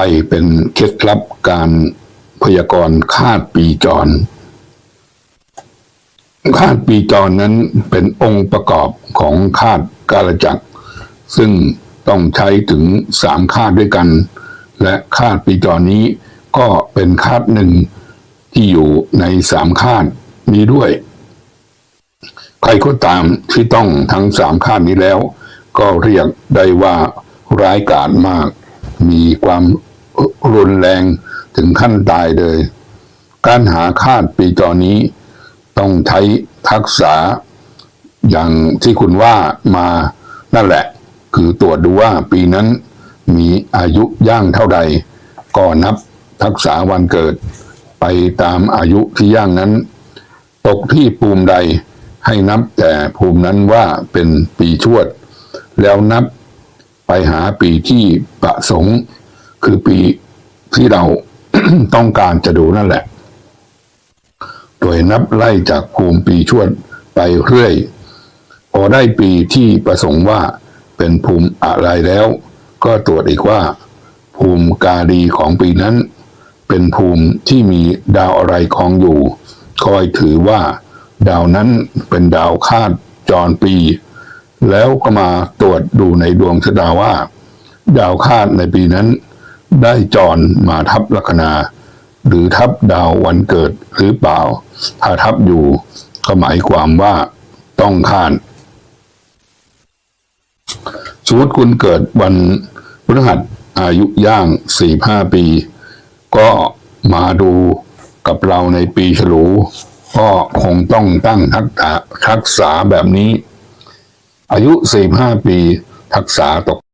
ไปเป็นเคล็ดลับการพยากรณ์คาดปีจรคาดปีจรนั้นเป็นองค์ประกอบของคาดกาลจักร ซึ่งต้องใช้ถึงสามคาดด้วยกัน และคาดปีจรนี้ก็เป็นคาดหนึ่งที่อยู่ในสามคาดนี้ด้วย ใครก็ตามที่ต้องทั้งสามคาดนี้แล้ว ก็เรียกได้ว่าร้ายกาจมาก มีความ รุนแรงถึงขั้นตายเลย การหาคาดปีจอนี้ ต้องใช้ทักษะอย่างที่คุณว่ามานั่นแหละ คือตรวจดูว่าปีนั้นมีอายุย่างเท่าใด ก็นับทักษะวันเกิด ไปตามอายุที่ย่างนั้น ตกที่ภูมิใดให้นับแต่ภูมินั้นว่าเป็นปีชวด แล้วนับไปหาปีที่ประสงค์ คือปีที่เราต้องการจะดูนั่นแหละ โดยนับไล่จากภูมิปีชวดไปเรื่อย พอได้ปีที่ประสงค์ว่าเป็นภูมิอะไรแล้ว ก็ตรวจอีกว่า ภูมิกาดีของปีนั้น เป็นภูมิที่มีดาวอะไรคองอยู่ คอยถือว่า ดาวนั้นเป็นดาวคาดจรปี แล้วก็มาตรวจดูในดวงชะตาว่า ดาวคาดในปีนั้น ได้จรมาทับลัคนา หรือทับดาววันเกิดหรือเปล่า ถ้าทับอยู่ก็หมายความว่าต้องคาดสมมติคุณเกิดวันพฤหัสอายุย่างสี่ห้าปี ก็มาดูกับเราในปีฉลู ก็คงต้องตั้งทักษะทักษะแบบนี้ อายุสี่ห้าปี ทักษะตก